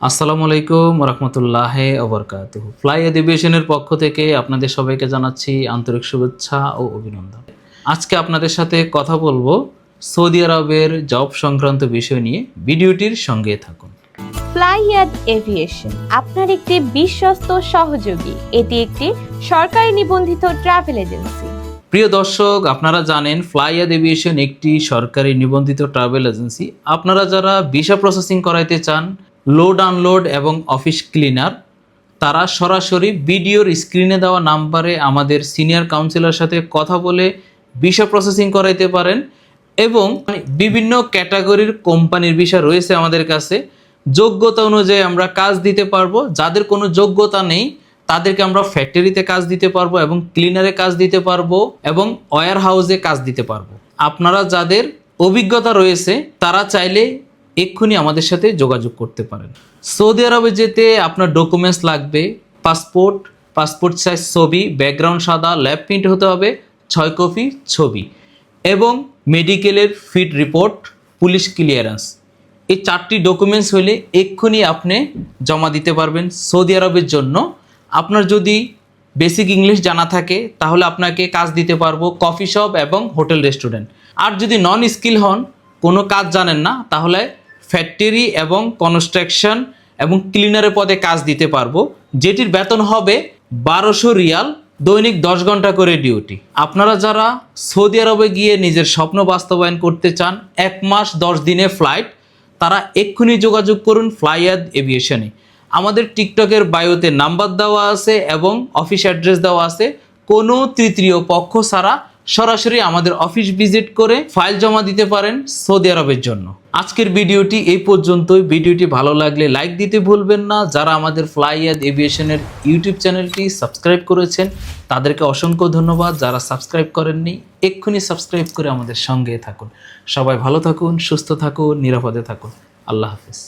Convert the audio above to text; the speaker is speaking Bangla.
আসসালামু আলাইকুম রহমতুল্লাহ অবরকাত ফ্লাই এডিভিশনের পক্ষ থেকে আপনাদের সবাইকে জানাচ্ছি আন্তরিক শুভেচ্ছা ও অভিনন্দন। আজকে আপনাদের সাথে কথা বলব সৌদি আরবের জব সংক্রান্ত বিষয় নিয়ে। ভিডিওটির সঙ্গে থাকুন। ফ্লাইয়াদ এভিয়েশন আপনার একটি বিশ্বস্ত সহযোগী। এটি একটি সরকারি নিবন্ধিত ট্রাভেল এজেন্সি প্রিয় দর্শক আপনারা জানেন ফ্লাইয়াদ এভিয়েশন একটি সরকারি নিবন্ধিত ট্রাভেল এজেন্সি আপনারা যারা ভিসা প্রসেসিং করাইতে চান লোড আনলোড এবং অফিস ক্লিনার তারা সরাসরি ভিডিওর স্ক্রিনে দেওয়া নাম্বারে আমাদের সিনিয়র কাউন্সিলর সাথে কথা বলে বিষয় প্রসেসিং করাইতে পারেন এবং বিভিন্ন ক্যাটাগরির কোম্পানির ভিসা রয়েছে আমাদের কাছে। যোগ্যতা অনুযায়ী আমরা কাজ দিতে পারব, যাদের কোনো যোগ্যতা নেই, তাদেরকে আমরা ফ্যাক্টরিতে কাজ দিতে পারব এবং ক্লিনারে কাজ দিতে পারব এবং ওয়ার হাউসে কাজ দিতে পারব। আপনারা যাদের অভিজ্ঞতা রয়েছে, তারা চাইলে এক্ষুনি আমাদের সাথে যোগাযোগ করতে পারেন। সৌদি আরবে যেতে আপনার ডকুমেন্টস লাগবে পাসপোর্ট পাসপোর্ট সাইজ ছবি ব্যাকগ্রাউন্ড সাদা ল্যাব প্রিন্ট হতে হবে, ছয় কপি ছবি এবং মেডিকেলের ফিট রিপোর্ট পুলিশ ক্লিয়ারেন্স এই চারটি ডকুমেন্টস হলে এক্ষুনি আপনি জমা দিতে পারবেন সৌদি আরবের জন্য। আপনার যদি বেসিক ইংলিশ জানা থাকে, তাহলে আপনাকে কাজ দিতে পারব কফি শপ এবং হোটেল রেস্টুরেন্ট আর যদি নন স্কিল হন, কোনো কাজ জানেন না, তাহলে ফ্যাক্টরি এবং কনস্ট্রাকশন এবং ক্লিনারের পদে কাজ দিতে পারব। যেটির বেতন হবে বারোশো রিয়াল, দৈনিক দশ ঘণ্টা করে ডিউটি। আপনারা যারা সৌদি আরবে গিয়ে নিজের স্বপ্ন বাস্তবায়ন করতে চান, এক মাস দশ দিনে ফ্লাইট, তারা এক্ষুনি যোগাযোগ করুন ফ্লাইয়াদ এভিয়েশনে। আমাদের টিকটকের বায়োতে নাম্বার দেওয়া আছে এবং অফিস অ্যাড্রেস দেওয়া আছে। কোনো তৃতীয় পক্ষ ছাড়া সরাসরি আমাদের অফিস ভিজিট করে ফাইল জমা দিতে পারেন সৌদি আরবের জন্য। আজকের ভিডিওটি এই পর্যন্তই। ভিডিওটি ভালো লাগলে লাইক দিতে ভুলবেন না। যারা আমাদের ফ্লাই ফ্লাইয়াদ এভিয়েশনের ইউটিউব চ্যানেলটি সাবস্ক্রাইব করেছেন, তাদেরকে অসংখ্য ধন্যবাদ। যারা সাবস্ক্রাইব করেননি, এক্ষুনি সাবস্ক্রাইব করে আমাদের সঙ্গে থাকুন। সবাই ভালো থাকুন, সুস্থ থাকুন, নিরাপদে থাকুন। আল্লাহ হাফিজ।